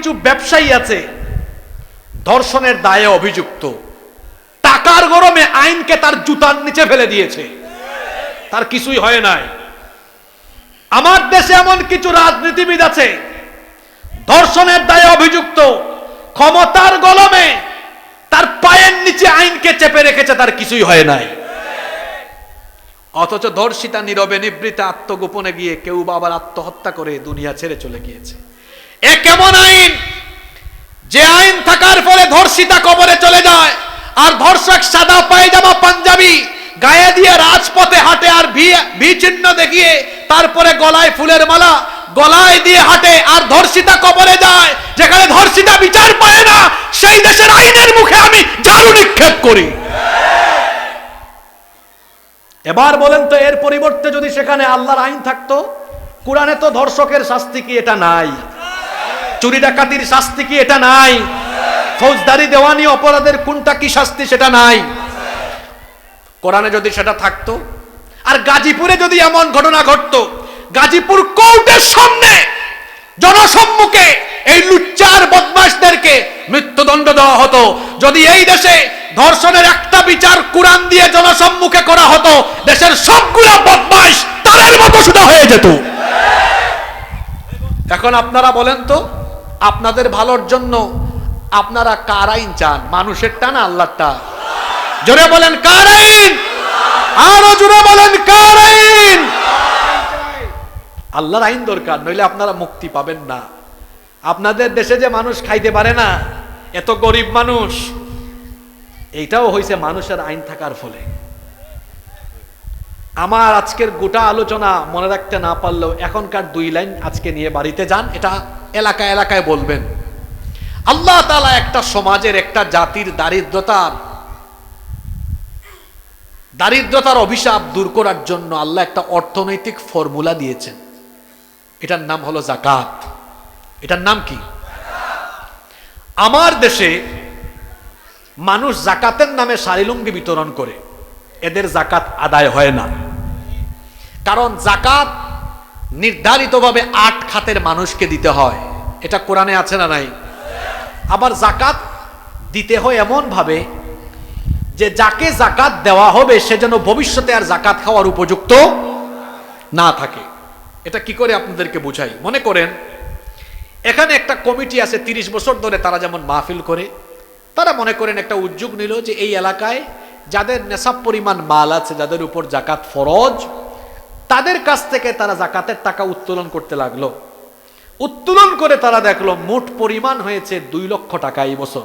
কিছু ব্যবসায়ী আছে, ধর্ষণের দায়ে অভিযুক্ত। টাকার গরমে আইনকে তার জুতার নিচে ফেলে দিয়েছে। তার কিছুই হয় নাই। আমার দেশে এমন কিছু রাজনীতিবিদ আছে, ধর্ষণের দায়ে অভিযুক্ত, ক্ষমতার গলমে তার পায়ের নিচে আইনকে চেপে রেখেছে, তার কিছুই হয় নাই। অথচ ধর্ষিতা নীরবে নিবৃতা আত্মগোপনে গিয়ে কেউ বাবার আত্মহত্যা করে দুনিয়া ছেড়ে চলে গিয়েছে। এ কেমন আইন? যে আইন থাকার ফলে ধর্ষিতা কবরে চলে যায়, আর ধর্ষক সাদা পায়জামা, পাঞ্জাবি গায়ে দিয়ে রাজপথে হাঁটে আর ভি চিহ্ন দেখিয়ে তারপরে গলায় ফুলের মালা, গলায় দিয়ে হাঁটে আর ধর্ষিতা কবরে যায়, যেখানে ধর্ষিতা বিচার পায় না, সেই দেশের আইনের মুখে আমি ঝাড়ু নিক্ষেপ করি। এবার বলেন তো, এর পরিবর্তে যদি সেখানে আল্লাহর আইন থাকতো, কোরআনে তো ধর্ষকের শাস্তি কি? এটা নাই। চুরি ডাকাতির শাস্তি কি এটা নাই? ফৌজদারি দেওয়ানি অপরাধের কোনটা কি শাস্তি সেটা নাই? কোরআনে যদি সেটা থাকতো, আর গাজীপুরে যদি এমন ঘটনা ঘটতো, গাজীপুর কোর্টের সামনে জনসম্মুখে এই লুচ্চার বদমাশদেরকে মৃত্যুদণ্ড দেওয়া হতো। যদি এই দেশে ধর্ষণের একটা বিচার কোরআন দিয়ে জনসম্মুখে করা হতো, দেশের সবগুলা বদমাশ তাদের মতো শুধু হয়ে যেত। এখন আপনারা বলেন তো আপনাদের ভালোর জন্য আপনারা কার আইন চান? মানুষেরটা না আল্লাহরটা জোরে বলেন, কার আইন? আরও জোরে বলেন, কার আইন? আল্লাহর আইন দরকার, নইলে আপনারা মুক্তি পাবেন না। আপনাদের দেশে যে মানুষ খাইতে পারে না, এত গরিব মানুষ, এইটাও হয়েছে মানুষের আইন থাকার ফলে। আমার আজকের গোটা আলোচনা মনে রাখতে না পারলেও এখনকার দুই লাইন আজকে নিয়ে বাড়িতে যান। এটা এলাকায় এলাকায় বলবেন, আল্লাহ তালা একটা সমাজের একটা জাতির দারিদ্রতার দারিদ্রতার অভিশাপ দূর করার জন্য আল্লাহ একটা অর্থনৈতিক ফর্মুলা দিয়েছেন। এটার নাম হলো জাকাত এটার নাম কি? আমার দেশে মানুষ জাকাতের নামে শাড়িলুঙ্গি বিতরণ করে, এদের জাকাত আদায় হয় না। কারণ জাকাত নির্ধারিতভাবে আট খাতের মানুষকে দিতে হয়। এটা কোরআনে আছে না নাই? আবার জাকাত দিতে হয় এমন ভাবে যে যাকে জাকাত দেওয়া হবে, সে যেন ভবিষ্যতে আর জাকাত খাওয়ার উপযুক্ত না থাকে। এটা কি করে আপনাদেরকে বুঝাই? মনে করেন, এখানে একটা কমিটি আছে তিরিশ বছর ধরে তারা যেমন মাহফিল করে, তারা মনে করেন একটা উদ্যোগ নিল যে এই এলাকায় যাদের নেশাব পরিমাণ মাল আছে, যাদের উপর জাকাত ফরজ তাদের কাছ থেকে তারা জাকাতের টাকা উত্তোলন করতে লাগল। উত্তোলন করে তারা দেখল, মোট পরিমাণ হয়েছে দুই লক্ষ টাকা এই বছর।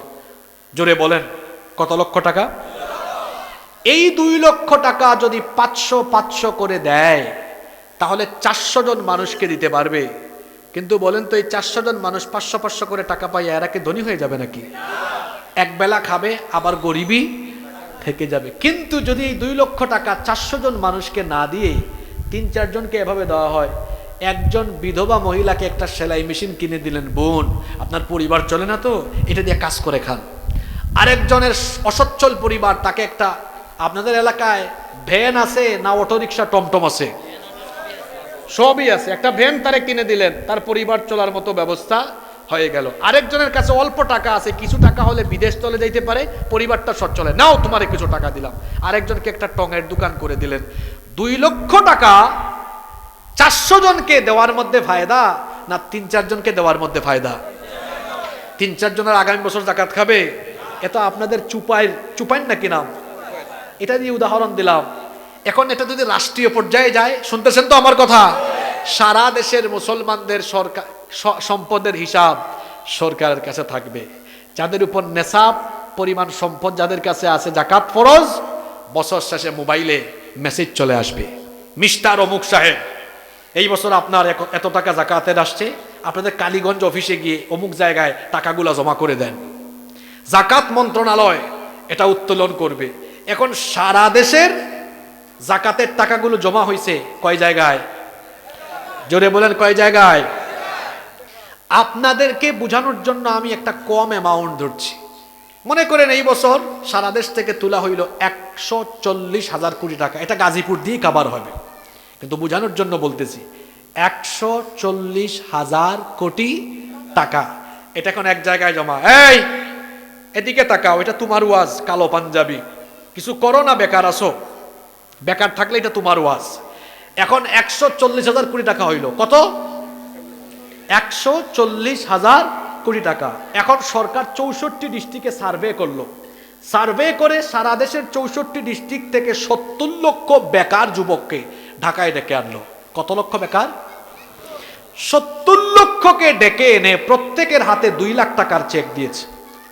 জোরে বলেন, কত লক্ষ টাকা? এই দুই লক্ষ টাকা যদি পাঁচশো পাঁচশো করে দেয়, তাহলে চারশো জন মানুষকে দিতে পারবে। কিন্তু বলেন তো, এই চারশো জন মানুষ পাঁচশো পাঁচশো করে টাকা পাই এরা কি ধনী হয়ে যাবে নাকি? এক বেলা খাবে, আবার গরিবই থেকে যাবে। কিন্তু যদি এই দুই লক্ষ টাকা চারশো জন মানুষকে না দিয়ে তিন, চারজনকে এভাবে দেওয়া হয়। একজন বিধবা মহিলাকে একটা সেলাই মেশিন কিনে দিলেন, বোন, আপনার পরিবার চলে না তো? এটা দিয়ে কাজ করে খান। আরেকজনের অসচ্ছল পরিবার, তাকে একটা, আপনাদের এলাকায় ভ্যান আছে না অটোরিকশা, টমটম আছে? সবই আছে। একটা ভ্যান তারে কিনে দিলেন, তার পরিবার চলার মতো ব্যবস্থা হয়ে গেল। আরেকজনের কাছে অল্প টাকা আছে, কিছু টাকা হলে বিদেশ চলে যাইতে পারে, পরিবারটা সচ্ছলে নাও, তোমারে কিছু টাকা দিলাম। আরেকজনকে একটা টঙের দোকান করে দিলেন। দুই লক্ষ টাকা চারশো জনকে দেওয়ার মধ্যে ফায়দা না তিন চারজনকে দেওয়ার মধ্যে ফায়দা? তিন চারজনের আগামী বছর জাকাত খাবে? এত আপনাদের চুপাই চুপাইন নাকি নাম? এটা দিয়ে উদাহরণ দিলাম। এখন এটা যদি রাষ্ট্রীয় পর্যায়ে যায়, শুনতেছেন তো আমার কথা? সারা দেশের মুসলমানদের সরকার সম্পদের হিসাব সরকারের কাছে থাকবে। যাদের উপর নেশাব, পরিমাণ সম্পদ যাদের কাছে আছে, জাকাত ফরজ, বছর শেষে মোবাইলে। মেসেজ চলে আসবে। মিস্টার অমুক সাহেব, এই বছর আপনার এত- টাকা জাকাতের আসছে, আপনাদের কালীগঞ্জ অফিসে গিয়ে অমুক জায়গায় টাকাগুলো জমা করে দেন। জাকাত মন্ত্রণালয় এটা উত্তোলন করবে। এখন সারা দেশের জাকাতের টাকাগুলো জমা হয়েছে কয় জায়গায়? জোরে বলেন কয় জায়গায়? আপনাদেরকে বোঝানোর জন্য আমি একটা কম অ্যামাউন্ট ধরছি। মনে করেন এই বছর সারা দেশ থেকে তোলা হইল একশো চল্লিশ হাজার কোটি টাকা। এটা গাজীপুর দিয়ে কাবার হবে। কিন্তু বোঝানোর জন্য বলতেছি, একশো চল্লিশ হাজার কোটি টাকা। এটা এখন এক জায়গায় জমা। এই, এদিকে তাকাও, এটা তোমার ওয়াজ, কালো পাঞ্জাবি। কিছু করো না, বেকার আসো বেকার থাকলে এটা তোমার ওয়াজ। এখন একশো চল্লিশ হাজার কোটি টাকা হইল। কত? একশো চল্লিশ হাজার কোটি টাকা। এখন সরকার চৌষট্টি ডিস্ট্রিক্টে সার্ভে করল। সার্ভে করে সারা দেশের চৌষট্টি ডিস্ট্রিক্ট থেকে সত্তর লক্ষ বেকার যুবককে ঢাকায় ডেকে আনলো। কত লক্ষ বেকার? সত্তর লক্ষকে ডেকে এনে প্রত্যেকের হাতে দুই লাখ টাকার চেক দিয়েছে।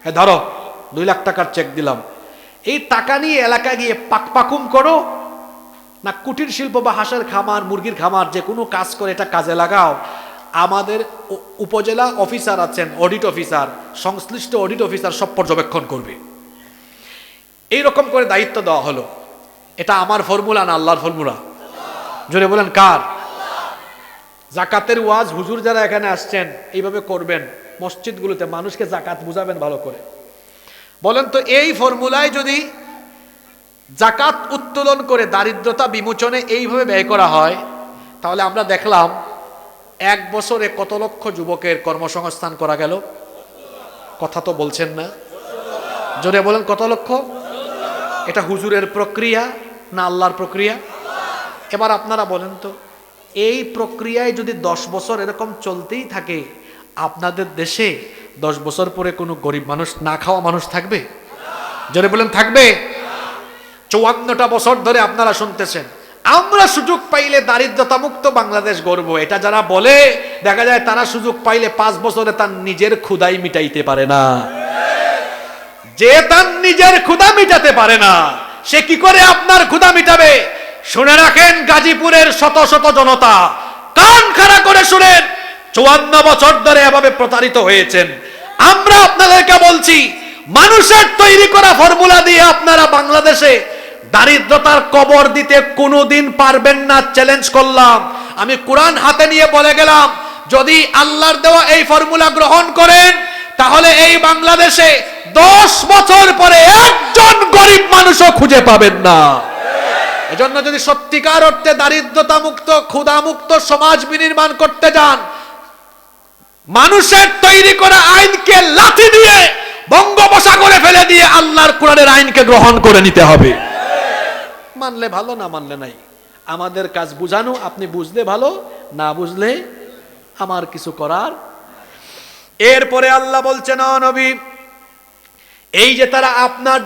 হ্যাঁ ধরো, দুই লাখ টাকার চেক দিলাম। এই টাকা নিয়ে এলাকা গিয়ে পাক পাকুম করো, না কুটির শিল্প বা হাঁসের খামার, মুরগির খামার, যে কোনো কাজ করে এটা কাজে লাগাও আমাদের উপজেলা অফিসার আছেন অডিট অফিসার সংশ্লিষ্ট অডিট অফিসার সব পর্যবেক্ষণ করবে। এই রকম করে দায়িত্ব দেওয়া হলো। এটা আমার ফর্মুলা না আল্লাহর ফর্মুলা জোরে বলেন, কার? জাকাতের ওয়াজ হুজুর যারা এখানে আসছেন, এইভাবে করবেন। মসজিদগুলোতে মানুষকে জাকাত বুঝাবেন ভালো করে। বলেন তো, এই ফর্মুলায় যদি জাকাত উত্তোলন করে দারিদ্রতা বিমোচনে এইভাবে ব্যয় করা হয়, তাহলে আমরা দেখলাম এক বছরে কত লক্ষ যুবকের কর্মসংস্থান করা গেল? কথা তো বলছেন না। জোরে বলেন, কত লক্ষ? এটা হুজুরের প্রক্রিয়া না আল্লাহর প্রক্রিয়া? এবার আপনারা বলেন তো, এই প্রক্রিয়ায় যদি দশ বছর এরকম চলতেই থাকে, আপনাদের দেশে দশ বছর পরে কোনো গরিব মানুষ, না খাওয়া মানুষ থাকবে? জোরে বলেন, থাকবে? চুয়ান্নটা বছর ধরে আপনারা শুনতেছেন। আমরা সুযোগ পাইলে দারিদ্রতা মুক্ত বাংলাদেশ গর্ব এটা যারা বলে, দেখা যায় তারা সুযোগ পাইলে পাঁচ বছরে তার নিজের ক্ষুদাই মিটাইতে পারে না। যে তার নিজের ক্ষুদা মিটাতে পারে না, সে কি করে আপনার ক্ষুদা মিটাবে? শুনে রাখেন গাজীপুরের শত শত জনতা। কান খাড়া করে শুনেন, চুয়ান্ন বছর ধরে এভাবে প্রতারিত হয়েছেন। আমরা আপনাদেরকে বলছি, মানুষের তৈরি করা ফর্মুলা দিয়ে আপনারা বাংলাদেশে দারিদ্রতার কবর দিতে কোনোদিন পারবেন না চ্যালেঞ্জ করলাম। আমি কোরআন হাতে নিয়ে বলে গেলাম, যদি আল্লাহর দেওয়া এই ফর্মুলা গ্রহণ করেন, তাহলে এই বাংলাদেশে দশ বছর পরে একজন গরিব মানুষও খুঁজে পাবেন না। এজন্য যদি সত্যিকার অর্থে দারিদ্রতা মুক্ত ক্ষুধা মুক্ত সমাজ বিনির্মাণ করতে যান, মানুষের তৈরি করা আইনকে লাথি দিয়ে বঙ্গোপসাগরে ফেলে দিয়ে আল্লাহর কোরআনের আইনকে গ্রহণ করে নিতে হবে। মানলে ভালো, না মানলে নাই। আমাদের কাজ বুঝানো, আপনি বুঝলে ভালো, না বুঝলে আমার কিছু করার এরপরে আল্লাহ বলছেন, "ও নবী, এই যে তারা আপনার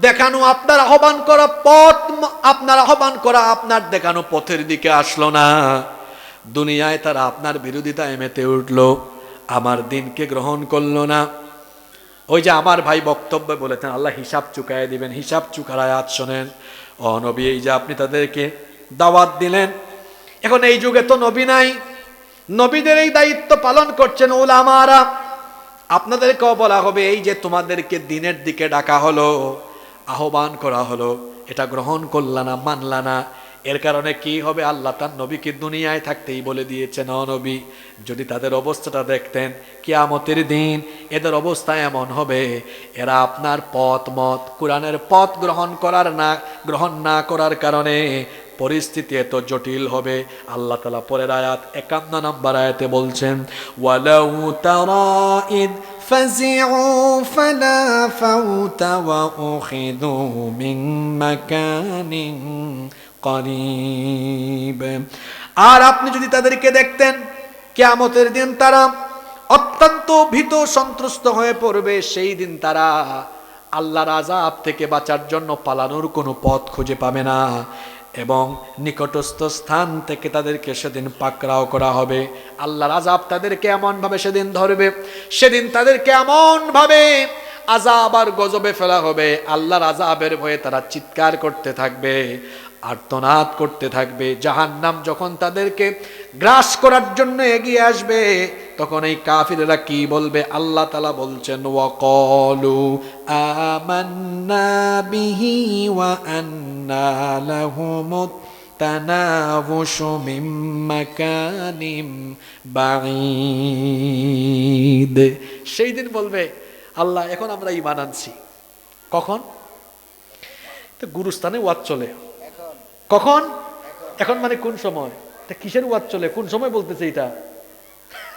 দেখানো, আপনার আহ্বান করা পথ, আপনার আহ্বান করা আপনার দেখানো পথের দিকে আসলো না। দুনিয়ায় তারা আপনার বিরোধিতা এমেতে উঠল, আমার দিনকে গ্রহণ করল না। ওই যে আমার ভাই বক্তব্য বলেছেন, আল্লাহ হিসাব চুকায় দিবেন, হিসাব চুকার আয়াত শোনেন। ও নবী, এই যে আপনি তাদেরকে দাওয়াত দিলেন, এখন এই যুগে তো নবী নাই। নবীদের এই দায়িত্ব পালন করছেন ওলামারা আপনাদেরকেও বলা হবে, এই যে তোমাদেরকে দিনের দিকে ডাকা হলো, আহ্বান করা হলো, এটা গ্রহণ করলা না, মানলা না। এর কারণে কি হবে আল্লাহ তার নবীকে দুনিয়ায় থাকতেই বলে দিয়েছেন নবী যদি তাদের অবস্থাটা দেখতেন কিয়ামতের দিন এদের অবস্থা এমন হবে এরা আপনার পথ মত কোরআনের পথ গ্রহণ করার না গ্রহণ না করার কারণে পরিস্থিতি এত জটিল হবে আল্লাহ তালা পরের আয়াত একান্ন নম্বর আয়াতে বলছেন ওয়ালাউ তারা ইদ فزعوا فلا فوت وأخذوا من مكان করিব। আর আপনি যদি তাদেরকে দেখতেন, কেয়ামতের দিন তারা অত্যন্ত ভীত সন্ত্রস্ত হয়ে পড়বে, সেই দিন তারা আল্লাহর আজাব থেকে বাঁচার জন্য পালানোর কোনো পথ খুঁজে পাবে না এবং নিকটস্থ স্থান থেকে তাদেরকে সেদিন পাকড়াও করা হবে। আল্লাহর আজাব তাদেরকে এমনভাবে সেদিন ধরবে, সেদিন তাদেরকে এমনভাবে আজাব আর গজবে ফেলা হবে, আল্লাহর আজাবের ভয়ে তারা চিৎকার করতে থাকবে। আর্তনাদ করতে থাকবে জাহান্নাম যখন তাদেরকে গ্রাস করার জন্য এগিয়ে আসবে তখন এই কাফিরেরা কি বলবে আল্লাহ তালা বলছেন ওয়াকলু آمنا به وأنا لهم التناوش من مكان بعيد সেই দিন বলবে আল্লাহ এখন আমরা ইমান আনছি কখন তো গুরুস্থানে ওয়াজ চলে কখন? এখন মানে কোন সময়? তা কিসের ওয়াজ চলে? কোন সময় বলতেছে এটা?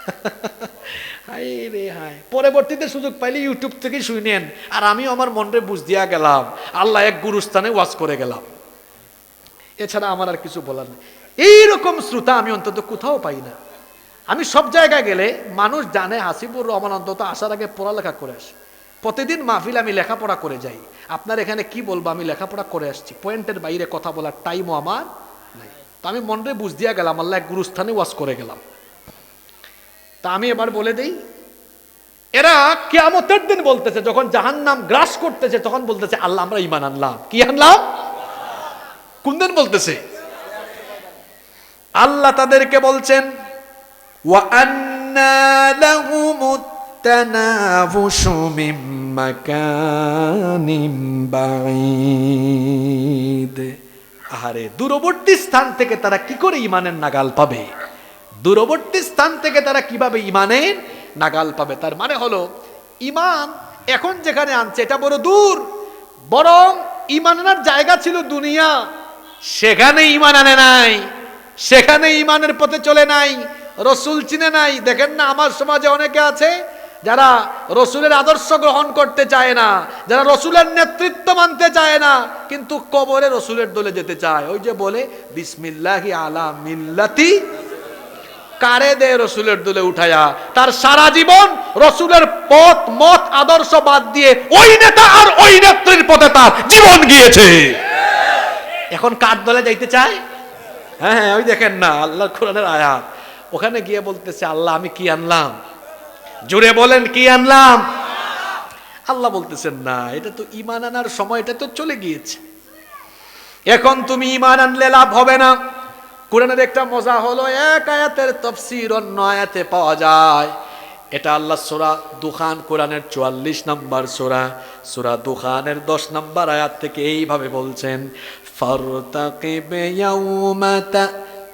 হাই রে হাই পরবর্তীতে সুযোগ পাইলে ইউটিউব থেকে শুনেন আর আমিও আমার মনরে বুঝ দিয়া গেলাম। আল্লাহ এক গুরুস্থানে ওয়াজ করে গেলাম। এছাড়া আমার আর কিছু বলার নেই। এইরকম শ্রোতা আমি অন্তত কোথাও পাই না। আমি সব জায়গায় গেলে মানুষ জানে হাসিবুর রহমান অন্তত আসার আগে পড়ালেখা করে আসে। প্রতিদিন মাহফিল আমি লেখাপড়া করে যাই। আপনার এখানে কি বলব? আমি লেখাপড়া করে আসছি। পয়েন্টের বাইরে কথা বলার টাইমও আমার নাই। তো আমি মনরে বুঝ দিয়া গেলাম, আল্লাহ এক গুরুস্থানে ওয়াজ করে গেলাম। তা আমি এবার বলে দিই, এরা কেয়ামতের দিন বলতেছে, যখন জাহান নাম গ্রাস করতেছে, তখন বলতেছে, আল্লাহ, আমরা ইমান আনলাম। কি আনলাম? কোন দিন বলতেছে? আল্লাহ তাদেরকে বলছেন, ওয়া আন্না লাহুমুত التنافس من مكان بعيد আহারে দূরবর্তী স্থান থেকে তারা কি করে ইমানের নাগাল পাবে দূরবর্তী স্থান থেকে তারা কিভাবে ইমানের নাগাল পাবে তার মানে হলো ইমান এখন যেখানে আনছে এটা বড় দূর বরং ইমান আনার জায়গা ছিল দুনিয়া সেখানে ইমান আনে নাই সেখানে ইমানের পথে চলে নাই রসুল চিনে নাই দেখেন না আমার সমাজে অনেকে আছে যারা রসুলের আদর্শ গ্রহণ করতে চায় না, যারা রসুলের নেতৃত্ব মানতে চায় না, কিন্তু কবরে রসুলের দলে যেতে চায়। ওই যে বলে, বিসমিল্লাহি আলা মিল্লাতি। কারে দে রসুলের দলে উঠায়া? তার সারা জীবন রসুলের পথ, মত, আদর্শ বাদ দিয়ে ওই নেতা আর ওই নেত্রীর পথে তার জীবন গিয়েছে। এখন কার দলে যাইতে চায়? হ্যাঁ হ্যাঁ ওই দেখেন না আল্লাহ কোরআনের আয়াত। ওখানে গিয়ে বলতেছে, আল্লাহ, আমি কি আনলাম? জুড়ে বলেন, কি আনলাম? আল্লাহ বলতেছেন, না, এটা তো ইমান আনার সময়টা তো চলে গিয়েছে। এখন তুমি ইমান আনলে লাভ হবে না। কোরআনের একটা মজা হলো, এক আয়াতের তফসির অন্য আয়াতে পাওয়া যায়। এটা আল্লাহ সোরা দুখান, কোরআনের চুয়াল্লিশ নম্বর সোরা। সোরা দুখানের দশ নম্বর আয়াত থেকে এইভাবে বলছেন ফরতাকে বেয়াউমাতা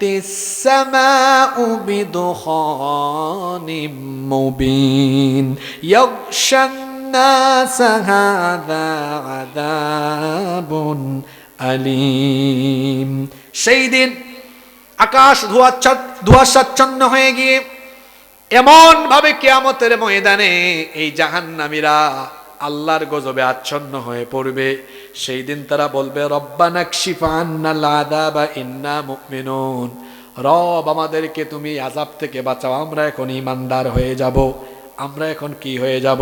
السماء بدخان مبين يغشى الناس هذا عذاب أليم সেই দিন আকাশ ধোয়াচ্ছন্ন ধোয়াচ্ছন্ন হয়ে গিয়ে এমন ভাবে কেয়ামতের ময়দানে এই জাহান্নামীরা আল্লাহর গজবে আচ্ছন্ন হয়ে পড়বে। সেই দিন তারা বলবে মুমিনুন। রব আমাদেরকে তুমি আজাব থেকে বাঁচাও, আমরা এখন ইমানদার হয়ে যাব। আমরা এখন কি হয়ে যাব?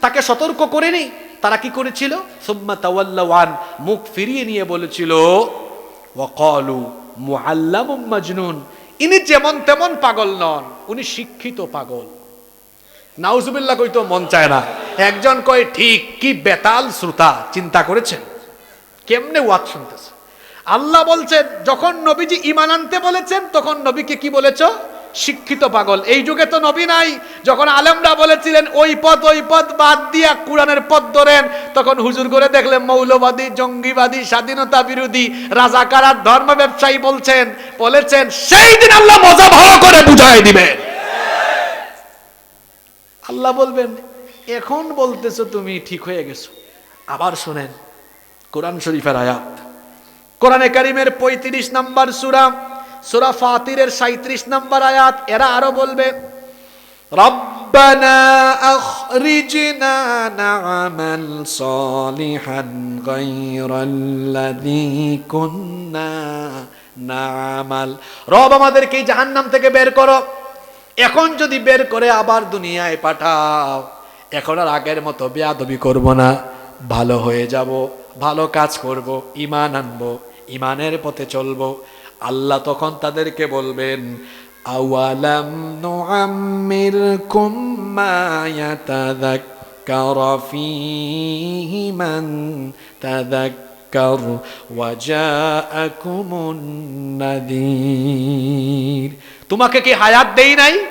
তাকে সতর্ক করেনি তারা কি করেছিল? সুম্মা তাওয়াল্লাওয়ান মুখ ফিরিয়ে নিয়ে বলেছিল, ওয়াকালু মুআল্লামুম মাজনুন। ইনি যেমন তেমন পাগল নন, উনি শিক্ষিত পাগল। নাউজুবিল্লাহ কইতো, মন চায় না। একজন কয়, ঠিক, কি বেতাল শ্রোতা, চিন্তা করেছেন? কেমনে ওয়াজ শুনতেছে? আল্লাহ বলছেন, যখন নবীজি ইমান আনতে বলেছেন, তখন নবীকে কি বলেছ? শিক্ষিত পাগল। এই যুগে তো নবী নাই। যখন আলেমরা বলেছিলেন, ওই পথ ওই পথ বাদ দিয়া কোরআনের পথ ধরেন, তখন হুজুর করে দেখলেন, মৌলবাদী, জঙ্গিবাদী, স্বাধীনতা বিরোধী, রাজাকার ধর্ম ব্যবসায়ী বলছেন, বলেছেন, সেই দিন আল্লাহ মজা ভালো করে বুঝাই দিবেন। আল্লাহ বলবেন, এখন বলতেছো তুমি ঠিক হয়ে গেছো। আবার শোনেন, কোরআন শরীফের আয়াত। কোরআনে কারিমের পঁয়ত্রিশ নাম্বার সুরা সুরা ফাতিরের সাঁত্রিশ নাম্বার আয়াত এরা আরো বলবে ربنا أخرجنا نعمل صالحا غير الذي كنا نعمل রব আমাদেরকে এই জাহান্নাম থেকে বের করো এখন যদি বের করে আবার দুনিয়ায় পাঠাও এখন আর আগের মতো বেয়াদবি করব না ভালো হয়ে যাব ভালো কাজ করব ইমান আনবো ইমানের পথে চলবো আল্লাহ তখন তাদেরকে বলবেন তোমাকে কি হায়াত দেই নাই?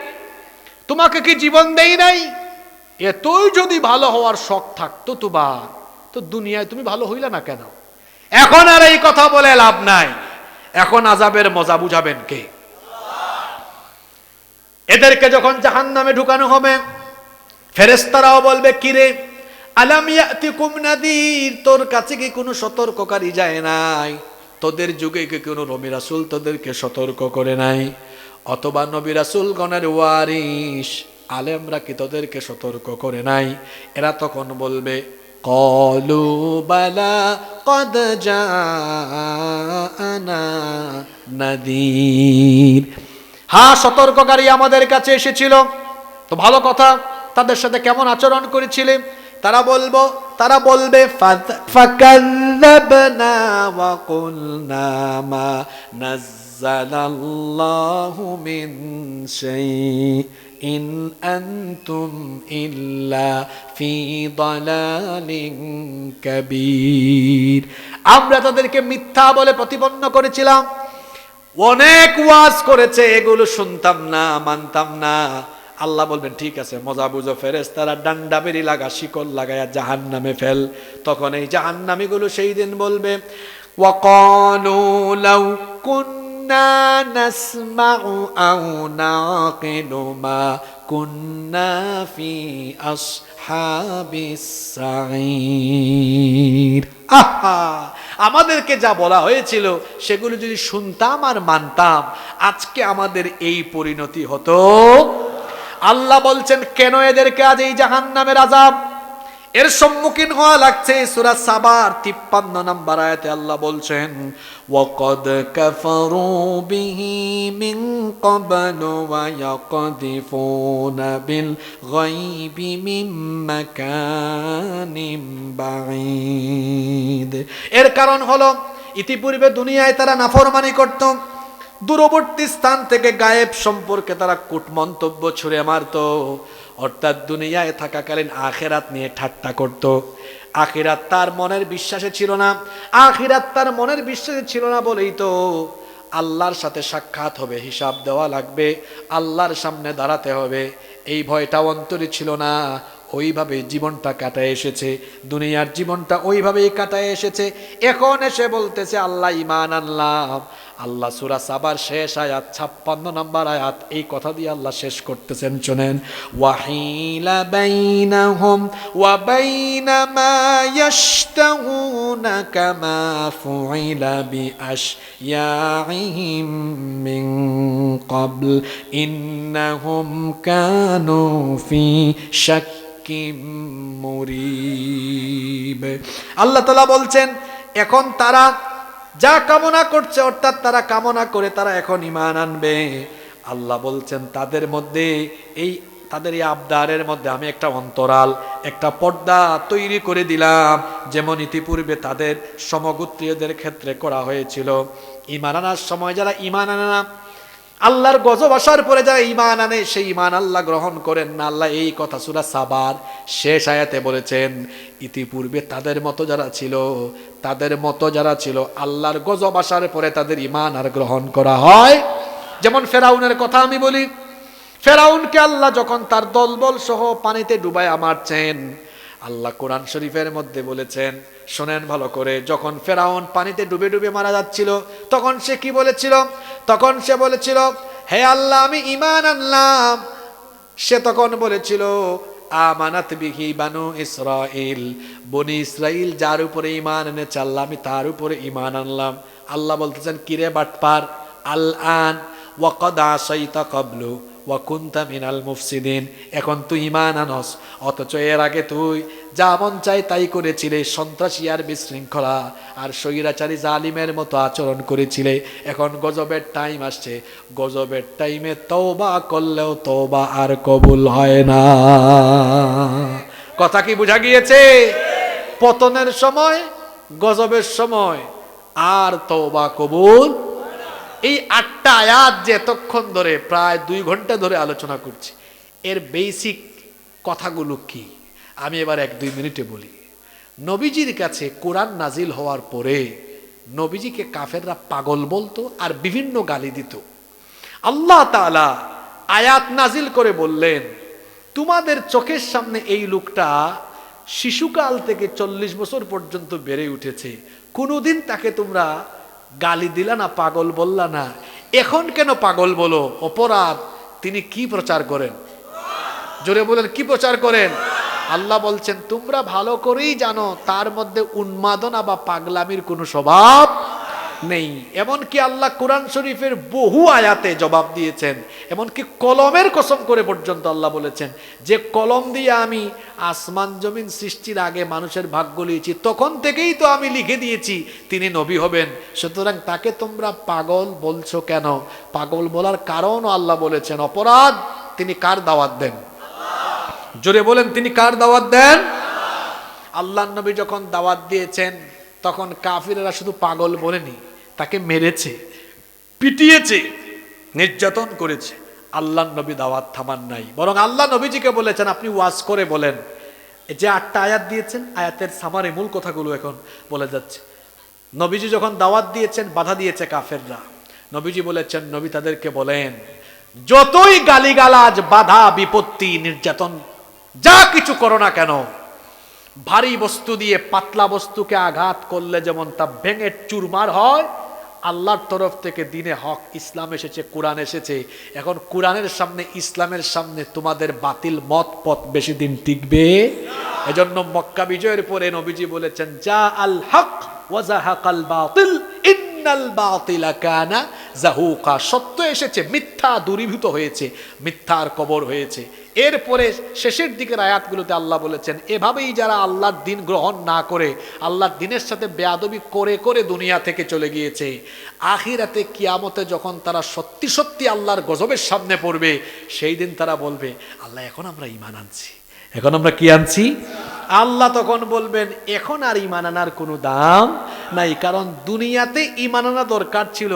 তোমাকে কি জীবন দেই নাই? এতই যদি ভালো হওয়ার শখ থাকতো তোমার, তো দুনিয়ায় তুমি ভালো হইলা না কেন? এখন আর এই কথা বলে লাভ নাই। এখন আজাবের মজা বুঝাবেন কে? এদেরকে যখন জাহান নামে ঢুকানো হবে ফেরেস্তারাও বলবে, কিরে নাদির? তোর কাছে কি কোনো সতর্ককারী যায় নাই? তোদের যুগে কি কোনো নবী রাসূল তোদেরকে সতর্ক করে নাই? অথবা নবী রাসূল গণের ওয়ারিস আলেমরা কি তোদেরকে সতর্ক করে নাই? এরা তখন বলবে কলু বালা কদ জাআনা নাদির হ্যাঁ সতর্ককারী আমাদের কাছে এসেছিল। তো ভালো কথা, তাদের সাথে কেমন আচরণ করেছিলে? তারা বলব, তারা বলবে ফাকাল্লাবনা ওয়া কুলনা মা নাজ্জালাল্লাহু মিন ইন আনতুম ইল্লা ফি দালালিন কাবীর আমরা তাদেরকে মিথ্যা বলে প্রতিপন্ন করেছিলাম। অনেক ওয়াজ করেছে, এগুলো শুনতাম না, মানতাম না। আল্লাহ বলবেন, ঠিক আছে, মজা বুঝো ফেরেস তারা ডান্ডা বেরি লাগা, শিকল লাগায়া জাহান নামে ফেল। তখন এই জাহান নামীগুলো সেই দিন বলবে ওয়াকানু লাউ কুন كنا نسمع أو نعقل ما كنا في أصحاب السعير আহা আমাদেরকে যা বলা হয়েছিল সেগুলো যদি শুনতাম আর মানতাম আজকে আমাদের এই পরিণতি হতো আল্লাহ বলছেন কেন এদেরকে আজ এই জাহান নামের আজাব এর সম্মুখীন হওয়া লাগছে সুরা সাবার তিপ্পান্ন নাম্বার আয়াতে আল্লাহ বলছেন কাফারু বিহি মিন ক্বাবলু ওয়া ইয়াকদিফুনা বিল গায়বি মিন মাকানিম এর কারণ হলো, ইতিপূর্বে দুনিয়ায় তারা নাফরমানি করত, দূরবর্তী স্থান থেকে গায়েব সম্পর্কে তারা কূট মন্তব্য ছুড়ে মারত। অর্থাৎ দুনিয়ায় থাকাকালীন আখেরাত নিয়ে ঠাট্টা করত। আখিরাত তার মনের বিশ্বাসে ছিল না। আখিরাত তার মনের বিশ্বাসে ছিল না বলেই তো আল্লাহর সাথে সাক্ষাৎ হবে, হিসাব দেওয়া লাগবে, আল্লাহর সামনে দাঁড়াতে হবে। এই ভয়টা অন্তরে ছিল না। ওইভাবে জীবনটা কাটায় এসেছে। দুনিয়ার জীবনটা ওইভাবেই কাটায় এসেছে। এখন এসে বলতেছে, আল্লাহ ইমান আল্লাহ আল্লাহ সুরা সাবার শেষ আয়াত, ছাপ্পান্ন নম্বর আয়াত, এই কথা দিয়ে আল্লাহ শেষ করতেছেন, শোনেন। ওয়াহিলা বাইনাহুম ওয়া বাইনা মা ইয়াশতাহুনা কামা ফুইলা বিআশয়াইহিম মিন ক্বাবল, ইন্নাহুম কানু ফি শাক্কিম মুরিব। আল্লাহ তাআলা বলছেন, এখন তারা যা কামনা করছে, অর্থাৎ তারা কামনা করে তারা এখন ইমান আনবে। আল্লাহ বলছেন, তাদের মধ্যে এই, তাদের এই আবদারের মধ্যে আমি একটা অন্তরাল, একটা পর্দা তৈরি করে দিলাম। যেমন ইতিপূর্বে তাদের সমগোত্রীয়দের ক্ষেত্রে করা হয়েছিল। ইমান আনার সময় যারা ইমান আনে না, আল্লাহর গজব আসার পরে যারা ইমান আনে, সেই ইমান আল্লাহ গ্রহণ করেন না। আল্লাহ এই কথা সুরা সাবার শেষ আয়াতে বলেছেন, ইতিপূর্বে তাদের মতো যারা ছিল, তাদের মতো যারা ছিল, আল্লাহর গজব আসার পরে তাদের ইমান আর গ্রহণ করা হয়। যেমন ফেরাউনের কথা আমি বলি, ফেরাউনকে আল্লাহ যখন তার দলবল সহ পানিতে ডুবায় মারছেন, আল্লাহ কোরআন শরীফের মধ্যে বলেছেন, শোনেন ভালো করে, যখন ফেরাউন পানিতে ডুবে ডুবে মারা যাচ্ছিল, তখন সে কি বলেছিল? তখন সে বলেছিল, হে আল্লাহ, আমি ইমান আনলাম। সে তখন বলেছিল আমানাত বিহি বানু ইসরাইল বনি ইসরাইল যার উপরে ইমান এনে চাল্লাম আমি তার উপরে ইমান আনলাম। আল্লাহ বলতেছেন, কিরে বাটপার? আল আন ওয়াকদ আসাইতা কবলু। ওয়াকুন্তা মিনাল মুফসিদিন। এখন তুই ইমান আনস, অথচ এর আগে তুই যা মন চাই তাই করেছিলে, সন্ত্রাসী আর বিশৃঙ্খলা আর স্বৈরাচারী জালিমের মতো আচরণ করেছিলে। এখন গজবের টাইম আসছে, গজবের টাইমে তওবা করলেও তওবা আর কবুল হয় না। কথা কি বোঝা গিয়েছে? পতনের সময়, গজবের সময় আর তওবা কবুল এই আটটা আয়াত যে এতক্ষণ ধরে, প্রায় দুই ঘণ্টা ধরে আলোচনা করছি, এর বেসিক কথাগুলো কি? আমি এবার এক দুই মিনিটে বলি। নবীজির কাছে কোরআন নাজিল হওয়ার পরে, নবীজিকে কাফেররা পাগল বলতো আর বিভিন্ন গালি দিত। আল্লাহ তাআলা আয়াত নাজিল করে বললেন, তোমাদের চোখের সামনে এই লোকটা শিশুকাল থেকে চল্লিশ বছর পর্যন্ত বেড়ে উঠেছে। কোনোদিন তাকে তোমরা গালি দিলা না, পাগল বললা না। এখন কেন পাগল বলো? অপরাধ। তিনি কি প্রচার করেন? জোরে বলেন, কি প্রচার করেন? আল্লাহ বলছেন, তোমরা ভালো করেই জানো, তার মধ্যে উন্মাদনা বা পাগলামির কোনো স্বভাব নেই। এমনকি আল্লাহ কোরআন শরীফের বহু আয়াতে জবাব দিয়েছেন। এমনকি কলমের কসম করে পর্যন্ত আল্লাহ বলেছেন, যে কলম দিয়ে আমি আসমান জমিন সৃষ্টির আগে মানুষের ভাগ্য লিয়েছি তখন থেকেই তো আমি লিখে দিয়েছি, তিনি নবী হবেন। সুতরাং তাকে তোমরা পাগল বলছো কেন? পাগল বলার কারণও আল্লাহ বলেছেন, অপরাধ তিনি কার দাওয়াত দেন? জোরে বলেন, তিনি কার দাওয়াত দেন? আল্লাহ নবী যখন দাওয়াত দিয়েছেন, তখন কাফিরেরা শুধু পাগল বলেনি। তাকে মেরেছে, পিটিয়েছে, নির্যাতন করেছে। আল্লাহ নবী দাওয়াত থামান নাই। বরং আল্লাহ নবীজিকে বলেছেন, আপনি ওয়াজ করে বলেন। যে আটটা আয়াত দিয়েছেন, আয়াতের সামারে মূল কথাগুলো এখন বলে যাচ্ছে। নবীজি যখন দাওয়াত দিয়েছেন, বাধা দিয়েছে কাফেররা। নবীজি বলেছেন, নবী তাদেরকে বলেন, যতই গালিগালাজ, বাধা, বিপত্তি, নির্যাতন, যা কিছু করো না কেন, ভারী বস্তু দিয়ে পাতলা বস্তুকে আঘাত করলে যেমন তা ভেঙে চুরমার হয় আল্লাহর তরফ থেকে দিনে হক, ইসলাম এসেছে, কোরআন এসেছে। এখন কোরআনের সামনে, ইসলামের সামনে তোমাদের বাতিল মত পথ বেশি দিন টিকবে। এজন্য মক্কা বিজয়ের পরে নবীজি বলেছেন যা আল হক ওয়াজাহাকাল বাতিল, ইন্নাল বাতিলা কানা জাহুকা। সত্য এসেছে, মিথ্যা দূরীভূত হয়েছে, মিথ্যার কবর হয়েছে। এরপরে শেষের দিকের আয়াতগুলোতে আল্লাহ বলেছেন, এভাবেই যারা আল্লাহর দিন গ্রহণ না করে, আল্লাহর দিনের সাথে বেয়াদবি করে করে দুনিয়া থেকে চলে গিয়েছে, আখিরাতে, কিয়ামতে যখন তারা সত্যি সত্যি আল্লাহর গজবের সামনে পড়বে, সেই দিন তারা বলবে, আল্লাহ, এখন আমরা ইমান আনছি। এখন আমরা কি আনছি আল্লাহ তখন বলবেন, এখন আর ইমান আনার কোনো দাম নাই, কারণ দুনিয়াতে ইমান আনা দরকার ছিল,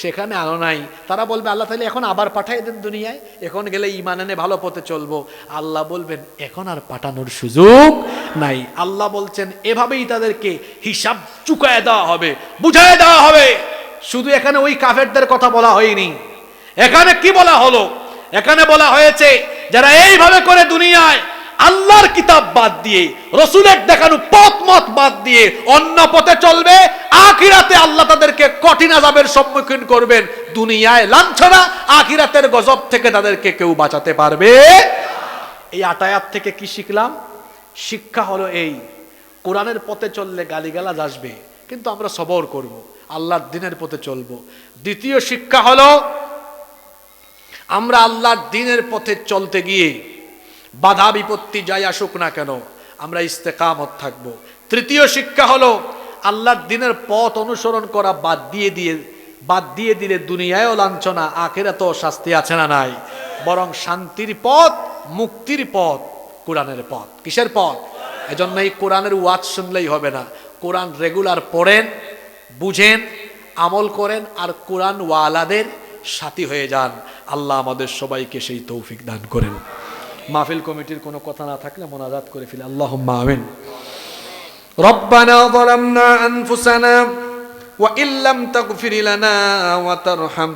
সেখানে আনো নাই। তারা বলবে, আল্লাহ তাহলে এখন আবার পাঠাই দেন দুনিয়ায়, এখন গেলে ইমান আনে ভালো পথে চলবো। আল্লাহ বলবেন, এখন আর পাঠানোর সুযোগ নাই। আল্লাহ বলছেন, এভাবেই তাদেরকে হিসাব চুকায় দেওয়া হবে, বুঝায় দেওয়া হবে। শুধু এখানে ওই কাফেরদের কথা বলা হয়নি। এখানে কি বলা হলো? এখানে বলা হয়েছে, যারা এইভাবে করে দুনিয়ায় আল্লাহর কিতাব বাদ দিয়ে, রসুলের দেখানো পথ মত বাদ দিয়ে অন্য পথে চলবে, আখিরাতে আল্লাহ তাদেরকে কঠিন আজাবের সম্মুখীন করবেন। দুনিয়ায় লাঞ্ছনা, আখিরাতের গজব থেকে তাদেরকে কেউ বাঁচাতে পারবে? এই আটায়াত থেকে কি শিখলাম? শিক্ষা হলো এই, কোরআনের পথে চললে গালিগালাজ আসবে, কিন্তু আমরা সবর করব, আল্লাহর দিনের পথে চলবো। দ্বিতীয় শিক্ষা হলো, আমরা আল্লাহর দিনের পথে চলতে গিয়ে বাধা বিপত্তি যাই আসুক না কেন, আমরা ইস্তেকামত থাকব। তৃতীয় শিক্ষা হলো, আল্লাহর দিনের পথ অনুসরণ করা বাদ দিয়ে দিয়ে, বাদ দিয়ে দিলে দুনিয়ায়ও লাঞ্ছনা আখেরা তো শাস্তি আছে না নাই। বরং শান্তির পথ, মুক্তির পথ, কোরআনের পথ। কিসের পথ? এজন্য এই কোরআনের ওয়াজ শুনলেই হবে না। কোরআন রেগুলার পড়েন, বুঝেন, আমল করেন, আর কোরআন ওয়ালাদের সাথী হয়ে যান। আল্লাহ আমাদের সবাইকে সেই তৌফিক দান করেন। মাহফিল কমিটির কোনো কথা না থাকলে মোনাজাত করে ফেলে আল্লাহ আমিন ربنا ظلمنا أنفسنا وإن لم تغفر لنا وترحم